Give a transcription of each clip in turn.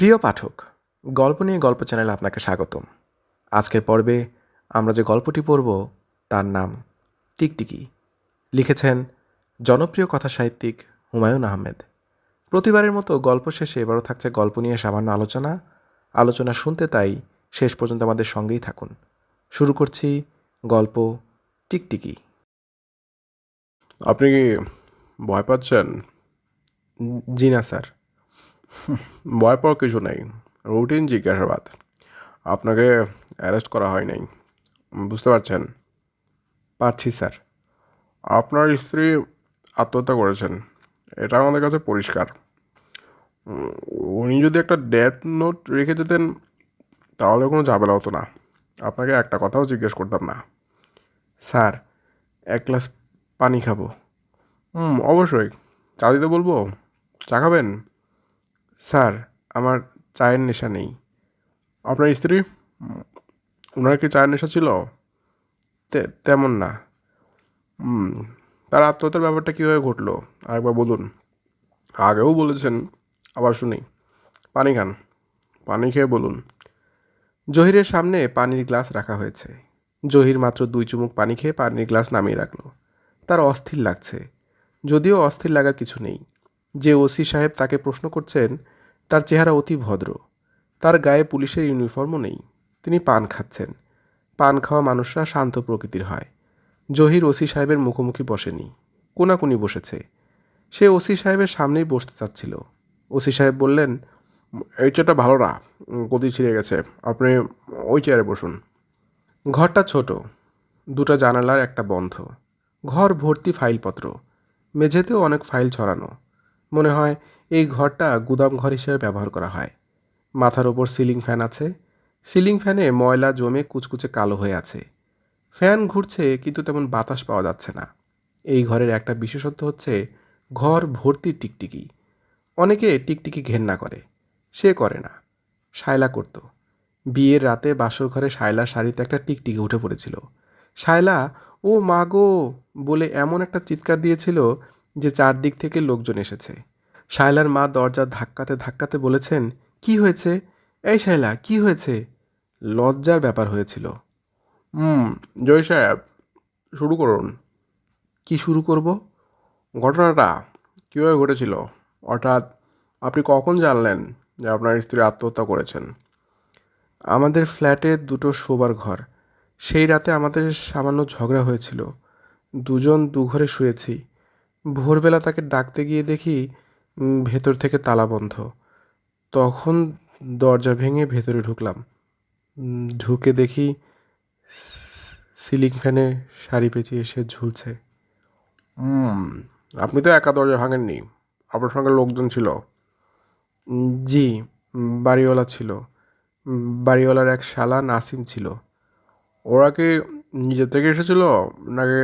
প্রিয় পাঠক গল্প নিয়ে গল্প চ্যানেলে আপনাকে স্বাগতম। আজকের পর্বে আমরা যে গল্পটি পড়ব তার নাম টিকটিকি। লিখেছেন জনপ্রিয় কথা সাহিত্যিক হুমায়ুন আহমেদ। প্রতিবারের মতো গল্প শেষে এবারও থাকছে গল্প নিয়ে সামান্য আলোচনা। আলোচনা শুনতে তাই শেষ পর্যন্ত আমাদের সঙ্গেই থাকুন। শুরু করছি গল্প টিকটিকি। আপনি কি ভয় পাচ্ছেন? জি না স্যার। ভয় পাওয়ার কিছু নেই। রুটিন জিজ্ঞাসাবাদ আপনাকে অ্যারেস্ট করা হয় নাই। বুঝতে পারছেন? পারছি স্যার আপনার স্ত্রী আত্মহত্যা করেছেন। এটা আমাদের কাছে পরিষ্কার। উনি যদি একটা ডেথ নোট রেখে যেতেন, তাহলে কোনো ঝামেলা হতো না। আপনাকে একটা কথাও জিজ্ঞেস করতাম না। স্যার, এক গ্লাস পানি খাব। হুম অবশ্যই। চা দিতে বলব? চা খাবেন? স্যার, আমার চায়ের নেশা নেই। আপনার স্ত্রী? ওনার কি চায়ের নেশা ছিল? তেমন না। তার আত্মহত্যার ব্যাপারটা কীভাবে ঘটলো? আরেকবার বলুন। আগেও বলেছেন, আবার শুনি। পানি খান। পানি খেয়ে বলুন। জহিরের সামনে পানির গ্লাস রাখা হয়েছে। জহির মাত্র দুই চুমুক পানি খেয়ে পানির গ্লাস নামিয়ে রাখল। তার অস্থির লাগছে। যদিও অস্থির লাগার কিছু নেই। যে ওসি সাহেব তাকে প্রশ্ন করছেন, তার চেহারা অতি ভদ্র। তার গায়ে পুলিশের ইউনিফর্মও নেই। তিনি পান খাচ্ছেন। পান খাওয়া মানুষরা শান্ত প্রকৃতির হয়। জহির ওসি সাহেবের মুখোমুখি বসেনি। কোনাকুনি বসেছে। সে ওসি সাহেবের সামনেই বসতে চাচ্ছিল। ওসি সাহেব বললেন, এই চেয়ারটা ভালো না। গতি ছিঁড়ে গেছে। আপনি ওই চেয়ারে বসুন। ঘরটা ছোট। দুটো জানালার একটা বন্ধ। ঘর ভর্তি ফাইলপত্র। মেঝেতেও অনেক ফাইল ছড়ানো। মনে হয় এই ঘরটা গুদাম ঘর হিসেবে ব্যবহার করা হয়। মাথার ওপর সিলিং ফ্যান আছে। সিলিং ফ্যানে ময়লা জমে কুচকুচে কালো হয়ে আছে। ফ্যান ঘুরছে কিন্তু তেমন বাতাস পাওয়া যাচ্ছে না। এই ঘরের একটা বিশেষত্ব হচ্ছে ঘর ভর্তি টিকটিকি। অনেকে টিকটিকি ঘেন্না করে। সে করে না। শায়লা করতো। বিয়ের রাতে বাসর ঘরে শায়লার শাড়িতে একটা টিকটিকি উঠে পড়েছিল। শায়লা, ও মা গো! বলে এমন একটা চিৎকার দিয়েছিল যে চারদিক থেকে লোকজন এসেছে। শায়লার মা দরজা ধাক্কাতে ধাক্কাতে বলেছেন, কি হয়েছে? এই শায়লা, কি হয়েছে? লজ্জার ব্যাপার হয়েছিল। হুম, জয় সাহেব, শুরু করুন। কি শুরু করব? ঘটনাটা কীভাবে ঘটেছিল? অর্থাৎ আপনি কখন জানলেন যে আপনার স্ত্রী আত্মহত্যা করেছেন? আমাদের ফ্ল্যাটে দুটো শোবার ঘর। সেই রাতে আমাদের সামান্য ঝগড়া হয়েছিল। দুজন দু ঘরে শুয়েছি। ভোরবেলা তাকে ডাকতে গিয়ে দেখি ভেতর থেকে তালা বন্ধ। তখন দরজা ভেঙে ভেতরে ঢুকলাম। ঢুকে দেখি সিলিং ফ্যানে শাড়ি পেঁচিয়ে এসে ঝুলছে। আপনি তো একা দরজা ভাঙেননি। আপনার সঙ্গে লোকজন ছিল। জি বাড়িওয়ালা ছিল। বাড়িওয়ালার এক শালা নাসিম ছিল। ওরা কি নিজে থেকে এসেছিল নাকি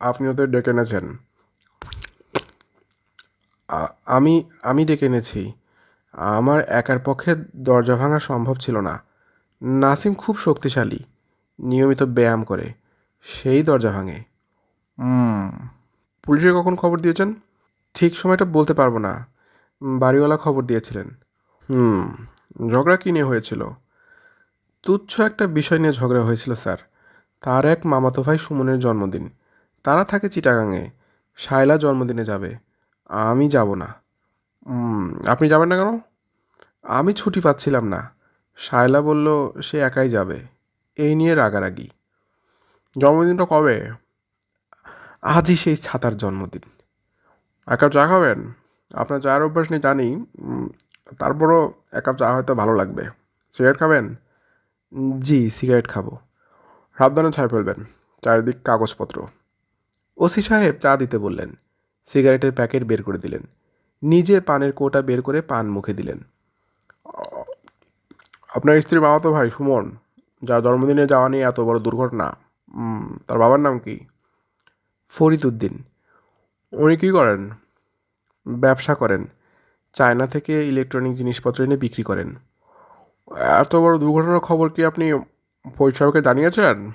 আপনি ওদের ডেকে এনেছেন? আমি আমি ডেকে এনেছি। আমার একার পক্ষে দরজা ভাঙা সম্ভব ছিল না। নাসিম খুব শক্তিশালী নিয়মিত ব্যায়াম করে সেই দরজা ভাঙে। হুম। পুলিশে কখন খবর দিয়েছেন? ঠিক সময়টা বলতে পারব না। বাড়িওয়ালা খবর দিয়েছিলেন। হুম ঝগড়া কী নিয়ে হয়েছিল? তুচ্ছ একটা বিষয় নিয়ে ঝগড়া হয়েছিল স্যার। তার এক মামাতো ভাই সুমনের জন্মদিন। তারা থাকে চিটাগাংয়ে শায়লা জন্মদিনে যাবে। আমি যাব না। আপনি যাবেন না কেন? আমি ছুটি পাচ্ছিলাম না। শায়লা বলল, সে একাই যাবে। এই নিয়ে রাগারাগি। জন্মদিনটা কবে? আজই সেই ছাতার জন্মদিন। এক কাপ চা খাবেন? আপনার চায়ের অভ্যাস নিয়ে জানি। তারপরও এক কাপ চা হয়তো ভালো লাগবে। সিগারেট খাবেন? জি, সিগারেট খাব। সাবধানে ছাই ফেলবেন। চারিদিক কাগজপত্র। ওসি সাহেব চা দিতে বললেন। সিগারেটের প্যাকেট বের করে দিলেন। নিজে পানের কোটা বের করে পান মুখে দিলেন। আপনার স্ত্রীর বাবা তো ভাই, সুমন, যার জন্মদিনে যাওয়া নিয়ে এত বড় দুর্ঘটনা। তার বাবার নাম কি? ফরিদ উদ্দিন। উনি কী করেন? ব্যবসা করেন। চায়না থেকে ইলেকট্রনিক জিনিসপত্র এনে বিক্রি করেন। এত বড় দুর্ঘটনার খবর কি আপনি ফৈজ সাহেবকে জানিয়েছেন?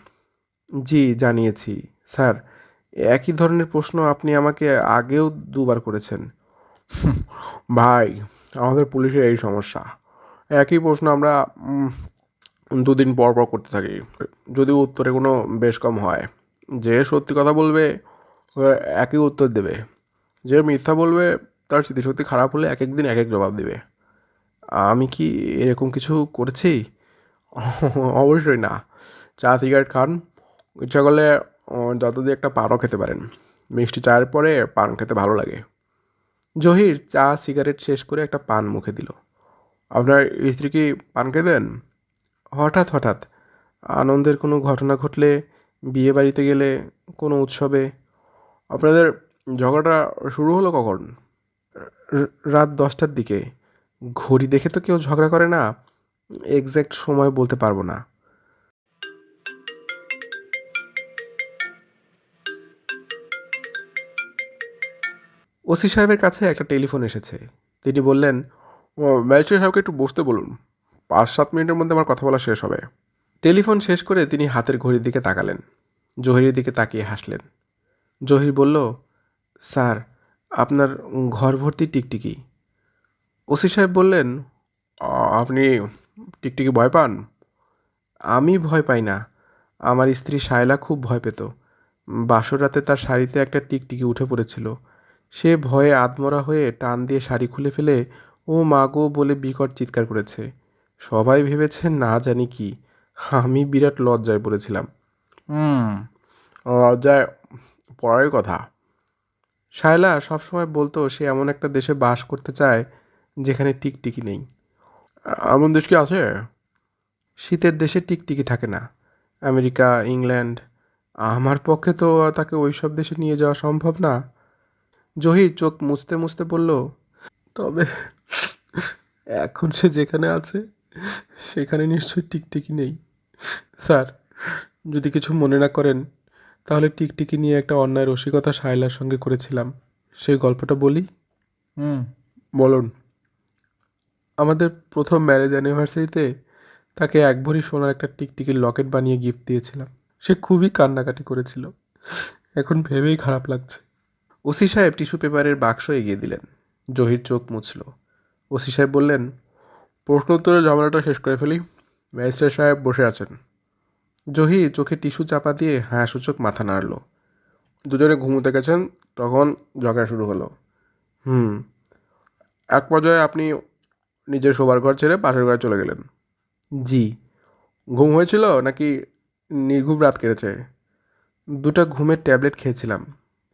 জি, জানিয়েছি। স্যার একই ধরনের প্রশ্ন আপনি আমাকে আগেও দুবার করেছেন। ভাই, আমাদের পুলিশের এই সমস্যা। একই প্রশ্ন আমরা দুদিন পর পর করতে থাকি, যদি উত্তরে কোনো বেশ কম হয়। যে সত্যি কথা বলবে একই উত্তর দেবে। যে মিথ্যা বলবে, তার স্মৃতিশক্তি খারাপ হলে এক এক দিন এক এক জবাব দেবে। আমি কি এরকম কিছু করেছি? অবশ্যই না। চা, সিগারেট খান। ইচ্ছা করলে যত দিয়ে একটা পানও খেতে পারেন। মিষ্টি চায়ের পরে পান খেতে ভালো লাগে। জহির চা, সিগারেট শেষ করে একটা পান মুখে দিল। আপনার স্ত্রী কি পান খেতেন? হঠাৎ হঠাৎ। আনন্দের কোনো ঘটনা ঘটলে, বিয়ে বাড়িতে গেলে, কোনো উৎসবে? আপনাদের ঝগড়াটা শুরু হলো কখন? রাত দশটার দিকে। ঘড়ি দেখে তো কেউ ঝগড়া করে না। এক্স্যাক্ট সময় বলতে পারব না। ওসি সাহেবের কাছে একটা টেলিফোন এসেছে। তিনি বললেন ম্যাজিস্ট্রেট সাহেবকে একটু বসতে বলুন। পাঁচ, সাত মিনিটের মধ্যে আমার কথা বলা শেষ হবে। টেলিফোন শেষ করে তিনি হাতের ঘড়ির দিকে তাকালেন। জহিরের দিকে তাকিয়ে হাসলেন। জহির বলল, স্যার, আপনার ঘর ভর্তি টিকটিকি। ওসি সাহেব বললেন আপনি টিকটিকি ভয় পান? আমি ভয় পাই না। আমার স্ত্রী শায়লা খুব ভয় পেত। বাসর রাতে তার শাড়িতে একটা টিকটিকি উঠে পড়েছিল। সে ভয়ে আদমরা হয়ে টান দিয়ে শাড়ি খুলে ফেলে ও মা গো বলে বিকট চিৎকার করেছে। সবাই ভেবেছে না জানি কি। আমি বিরাট লজ্জায় পড়েছিলাম। হুম। লজ্জায় পড়ারই কথা। শায়লা সবসময় বলতো সে এমন একটা দেশে বাস করতে চায় যেখানে টিকটিকি নেই। এমন দেশ কি আছে? শীতের দেশে টিকটিকি থাকে না। আমেরিকা ইংল্যান্ড আমার পক্ষে তো তাকে ওই সব দেশে নিয়ে যাওয়া সম্ভব না। জহির চোখ মুছতে মুছতে বলল তবে এখন সে যেখানে আছে সেখানে নিশ্চয়ই টিকটিকি নেই। স্যার যদি কিছু মনে না করেন তাহলে টিকটিকি নিয়ে একটা অন্যায় রসিকতা শায়লার সঙ্গে করেছিলাম। সেই গল্পটা বলি? হুম। বলুন। আমাদের প্রথম ম্যারেজ অ্যানিভার্সারিতে তাকে এক ভরি সোনার একটা টিকটিকির লকেট বানিয়ে গিফট দিয়েছিলাম। সে খুবই কান্নাকাটি করেছিল। এখন ভেবেই খারাপ লাগছে। ওসি সাহেব টিস্যু পেপারের বাক্স এগিয়ে দিলেন। জহির চোখ মুছল। ওসি সাহেব বললেন, প্রশ্ন উত্তরের ঝামেলাটা শেষ করে ফেলি। ম্যাজিস্ট্রেট সাহেব বসে আছেন জহি চোখে টিস্যু চাপা দিয়ে হ্যাঁ সূচক মাথা নাড়ল। দুজনে ঘুমোতে গেছেন, তখন ঝগড়া শুরু হলো। হুম, এক পর্যায়ে আপনি নিজের শোবার ঘর ছেড়ে পাশের ঘরে চলে গেলেন। জি, ঘুম হয়েছিল নাকি নির্ঘুম রাত কেটেছে? দুটা ঘুমের ট্যাবলেট খেয়েছিলাম।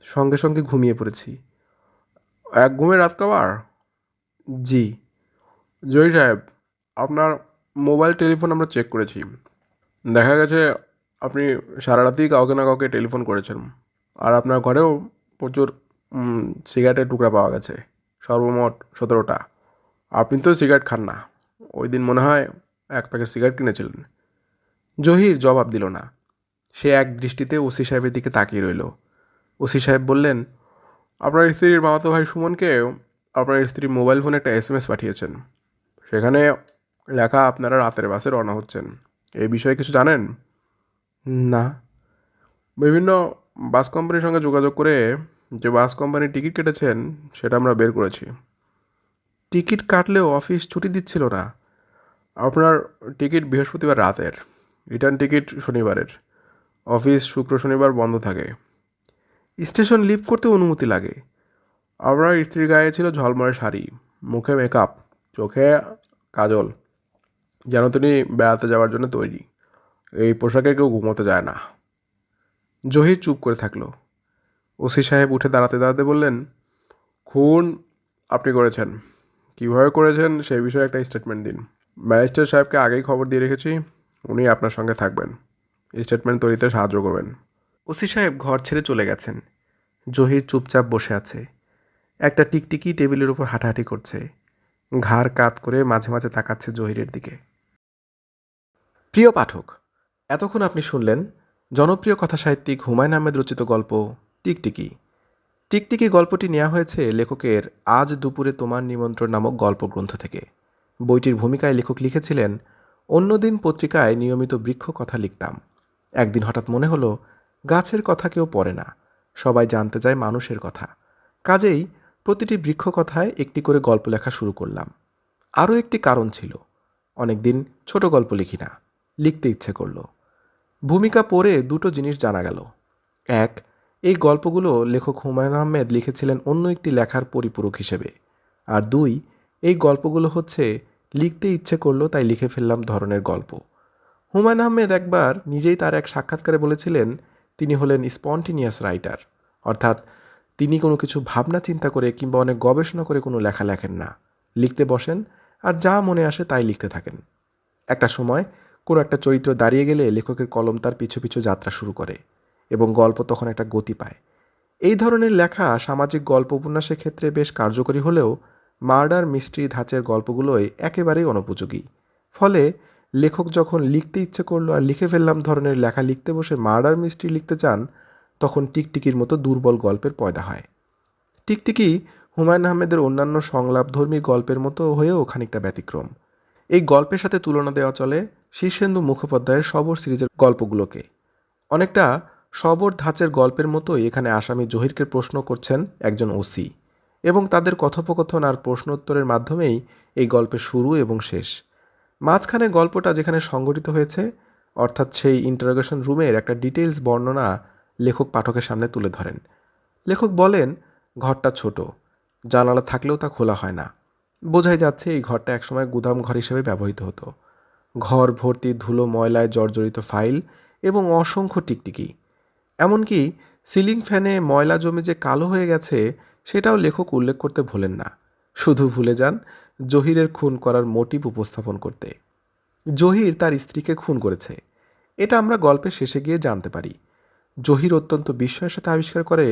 সঙ্গে সঙ্গে ঘুমিয়ে পড়েছি। এক ঘুমে রাত কাবার জি। জয় সাহেব, আপনার মোবাইল, টেলিফোন আমরা চেক করেছি। দেখা গেছে আপনি সারা রাতেই কাউকে না কাউকে টেলিফোন করেছেন। আর আপনার ঘরেও প্রচুর সিগারেটের টুকরা পাওয়া গেছে। সর্বমোট সতেরোটা। আপনি তো সিগারেট খান না। ওই দিন মনে হয় এক প্যাকেট সিগারেট কিনেছিলেন। জহির জবাব দিল না। সে এক দৃষ্টিতে ওসি সাহেবের দিকে তাকিয়ে রইল। ওসি সাহেব বললেন, আপনার স্ত্রীর মামাতো ভাই সুমনকে আপনার স্ত্রী মোবাইল ফোনে একটা এস এম এস পাঠিয়েছেন। সেখানে লেখা, আপনারা রাতের বাসে রওনা হচ্ছেন। এই বিষয়ে কিছু জানেন? না। বিভিন্ন বাস কোম্পানির সঙ্গে যোগাযোগ করে যে বাস কোম্পানির টিকিট কেটেছেন, সেটা আমরা বের করেছি। টিকিট কাটলেও অফিস ছুটি দিচ্ছিল না। আপনার টিকিট বৃহস্পতিবার রাতের। রিটার্ন টিকিট শনিবারের। অফিস শুক্র শনিবার বন্ধ থাকে। স্টেশন লিভ করতে অনুমতি লাগে। আপনার স্ত্রীর গায়ে ছিল ঝলমলে শাড়ি, মুখে মেকআপ চোখে কাজল, যেন তিনি বেড়াতে যাওয়ার জন্য তৈরি। এই পোশাকে কেউ ঘুমোতে যায় না। জহির চুপ করে থাকল। ওসি সাহেব উঠে দাঁড়াতে দাঁড়াতে বললেন, খুন আপনি করেছেন। কীভাবে করেছেন সেই বিষয়ে একটা স্টেটমেন্ট দিন। ম্যাজিস্ট্রেট সাহেবকে আগেই খবর দিয়ে রেখেছি, উনি আপনার সঙ্গে থাকবেন। স্টেটমেন্ট তৈরিতে সাহায্য করবেন। ওসি সাহেব ঘর ছেড়ে চলে গেছেন। জহির চুপচাপ বসে আছে। একটা টিকটিকি টেবিলের উপর হাঁটাহাঁটি করছে। ঘাড় কাত করে মাঝে মাঝে তাকাচ্ছে জহিরের দিকে। প্রিয় পাঠক, এতক্ষণ আপনি শুনলেন জনপ্রিয় কথা সাহিত্যিক হুমায়ুন আহমেদ রচিত গল্প টিকটিকি। টিকটিকি গল্পটি নেওয়া হয়েছে লেখকের আজ দুপুরে তোমার নিমন্ত্রণ নামক গল্পগ্রন্থ থেকে। বইটির ভূমিকায় লেখক লিখেছিলেন, অন্যদিন পত্রিকায় নিয়মিত বৃক্ষ কথা লিখতাম। একদিন হঠাৎ মনে হলো গাছের কথা কেউ পড়ে না। সবাই জানতে চায় মানুষের কথা। কাজেই প্রতিটি বৃক্ষ কথায় একটি করে গল্প লেখা শুরু করলাম। আরও একটি কারণ ছিল। অনেক দিন ছোট গল্প লিখি না। লিখতে ইচ্ছে করল। ভূমিকা পড়ে দুটো জিনিস জানা গেল। এক, এই গল্পগুলো লেখক হুমায়ুন আহমেদ লিখেছিলেন অন্য একটি লেখার পরিপূরক হিসেবে। আর দুই, এই গল্পগুলো হচ্ছে লিখতে ইচ্ছে করল তাই লিখে ফেললাম ধরনের গল্প। হুমায়ুন আহমেদ একবার নিজেই তার এক সাক্ষাৎকারে বলেছিলেন তিনি হলেন স্পন্টিনিয়াস রাইটার। অর্থাৎ তিনি কোনো কিছু ভাবনা চিন্তা করে কিংবা অনেক গবেষণা করে কোনো লেখা লেখেন না। লিখতে বসেন আর যা মনে আসে তাই লিখতে থাকেন। একটা সময় কোনো একটা চরিত্র দাঁড়িয়ে গেলে লেখকের কলম তার পিছু পিছু যাত্রা শুরু করে এবং গল্প তখন একটা গতি পায়। এই ধরনের লেখা সামাজিক গল্প উপন্যাসের ক্ষেত্রে বেশ কার্যকরী হলেও মার্ডার মিস্ট্রি ধাঁচের গল্পগুলোই একেবারেই অনুপযোগী। ফলে লেখক যখন লিখতে ইচ্ছে করল আর লিখে ফেললাম ধরনের লেখা লিখতে বসে মার্ডার মিস্ট্রি লিখতে চান, তখন টিকটিকির মতো দুর্বল গল্পের পয়দা হয়। টিকটিকি হুমায়ুন আহমেদের অন্যান্য সংলাপধর্মী গল্পের মতো হয়েও খানিকটা ব্যতিক্রম। এই গল্পের সাথে তুলনা দেওয়া চলে শীর্ষেন্দু মুখোপাধ্যায়ের সবর সিরিজের গল্পগুলোকে। অনেকটা সবর ধাঁচের গল্পের মতোই এখানে আসামি জহিরকে প্রশ্ন করছেন একজন ওসি এবং তাদের কথোপকথন আর প্রশ্নোত্তরের মাধ্যমেই এই গল্পের শুরু এবং শেষ। মাঝখানে গল্পটা যেখানে সংগঠিত হয়েছে, অর্থাৎ সেই ইন্টারোগেশন রুমের একটা ডিটেলস বর্ণনা লেখক পাঠকের সামনে তুলে ধরেন। লেখক বলেন, ঘরটা ছোট, জানালা থাকলেও তা খোলা হয় না। বোঝাই যাচ্ছে এই ঘরটা একসময় গুদাম ঘর হিসেবে ব্যবহৃত হতো। ঘর, ভর্তি, ধুলো, ময়লায় জর্জরিত ফাইল এবং অসংখ্য টিকটিকি। এমনকি সিলিং ফ্যানে ময়লা জমে যে কালো হয়ে গেছে, সেটাও লেখক উল্লেখ করতে ভোলেন না। শুধু ভুলে যান জহিরের খুন করার মোটিভ উপস্থাপন করতে। জহির তার স্ত্রীকে খুন করেছে। এটা আমরা গল্পের শেষে গিয়ে জানতে পারি। জহির অত্যন্ত বিস্ময়ের সাথে আবিষ্কার করে,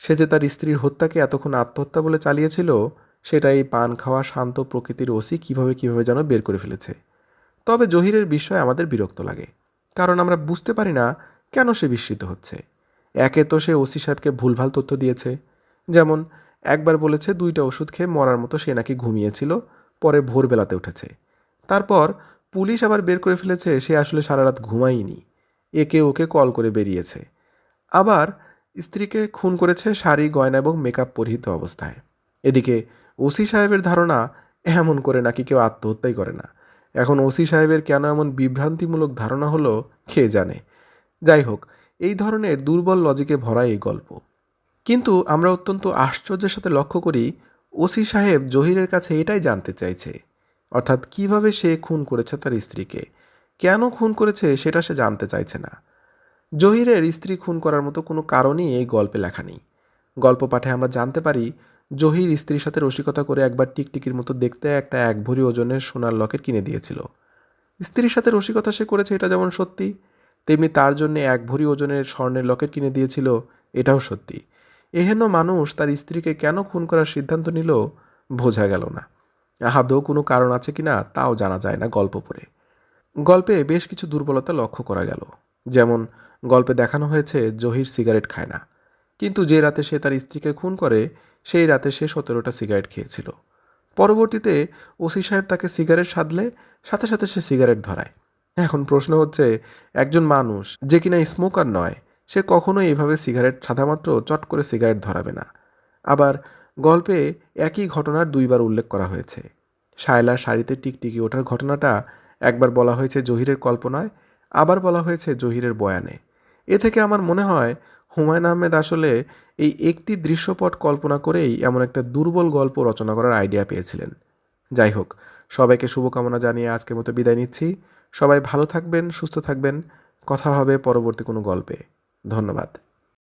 সে যে তার স্ত্রীর হত্যাকে এতক্ষণ আত্মহত্যা বলে চালিয়েছিল, সেটা এই পান খাওয়া শান্ত প্রকৃতির ওসি কীভাবে কীভাবে যেন বের করে ফেলেছে। তবে জহিরের বিষয় আমাদের বিরক্ত লাগে, কারণ আমরা বুঝতে পারি না কেন সে বিস্মিত হচ্ছে। একে তো সে ওসি সাহেবকে ভুলভাল তথ্য দিয়েছে। যেমন একবার বলেছে দুইটা ওষুধ খেয়ে মরার মতো সে নাকি ঘুমিয়েছিল, পরে ভোরবেলাতে উঠেছে। তারপর পুলিশ আবার বের করে ফেলেছে, সে আসলে সারা রাত ঘুমায়নি। একে ওকে কল করে বেরিয়েছে। আবার স্ত্রীকে খুন করেছে শাড়ি, গয়না এবং মেকআপ পরিহিত অবস্থায়। এদিকে ওসি সাহেবের ধারণা এমন করে নাকি কেউ আত্মহত্যাই করে না। এখন ওসি সাহেবের কেন এমন বিভ্রান্তিমূলক ধারণা হলো, কে জানে? যাই হোক, এই ধরনের দুর্বল লজিকে ভরা এই গল্প। কিন্তু আমরা অত্যন্ত আশ্চর্যের সাথে লক্ষ্য করি, ওসি সাহেব জহিরের কাছে এটাই জানতে চাইছে। অর্থাৎ কীভাবে সে খুন করেছে তার স্ত্রীকে? কেন খুন করেছে সেটা সে জানতে চাইছে না। জহিরের স্ত্রী খুন করার মতো কোনো কারণই এই গল্পে লেখা নেই। গল্প পাঠে আমরা জানতে পারি, জহির স্ত্রীর সাথে রসিকতা করে একবার টিকটিকির মতো দেখতে একটা এক ভরি ওজনের সোনার লকেট কিনে দিয়েছিল। স্ত্রীর সাথে রসিকতা সে করেছে এটা যেমন সত্যি, তেমনি তার জন্য এক ভরি ওজনের স্বর্ণের লকেট কিনে দিয়েছিল, এটাও সত্যি। এহেন মানুষ তার স্ত্রীকে কেন খুন করার সিদ্ধান্ত নিল বোঝা গেল না। আহাদৌ কোনো কারণ আছে কিনা তাও জানা যায় না গল্প পড়ে। গল্পে বেশ কিছু দুর্বলতা লক্ষ্য করা গেল। যেমন, গল্পে দেখানো হয়েছে জহির সিগারেট খায় না। কিন্তু যে রাতে সে তার স্ত্রীকে খুন করে, সেই রাতে সে সতেরোটা সিগারেট খেয়েছিল। পরবর্তীতে ওসি সাহেব তাকে সিগারেট সাধলে, সাথে সাথে সে সিগারেট ধরায়। এখন প্রশ্ন হচ্ছে, একজন মানুষ যে কিনা স্মোকার নয় সে কখনোই এভাবে সিগারেট সাধামাত্র চট করে সিগারেট ধরাবে না। আবার গল্পে একই ঘটনার দুইবার উল্লেখ করা হয়েছে। শায়লার শাড়িতে টিকটিকি ওঠার ঘটনাটা একবার বলা হয়েছে জহিরের কল্পনায়, আবার বলা হয়েছে জহিরের বয়ানে। এ থেকে আমার মনে হয়, হুমায়ুন আহমেদ আসলে এই একটি দৃশ্যপট কল্পনা করেই এমন একটা দুর্বল গল্প রচনা করার আইডিয়া পেয়েছিলেন। যাই হোক, সবাইকে শুভকামনা জানিয়ে আজকের মতো বিদায় নিচ্ছি। সবাই ভালো থাকবেন, সুস্থ থাকবেন। কথা হবে পরবর্তী কোনো গল্পে। ধন্যবাদ।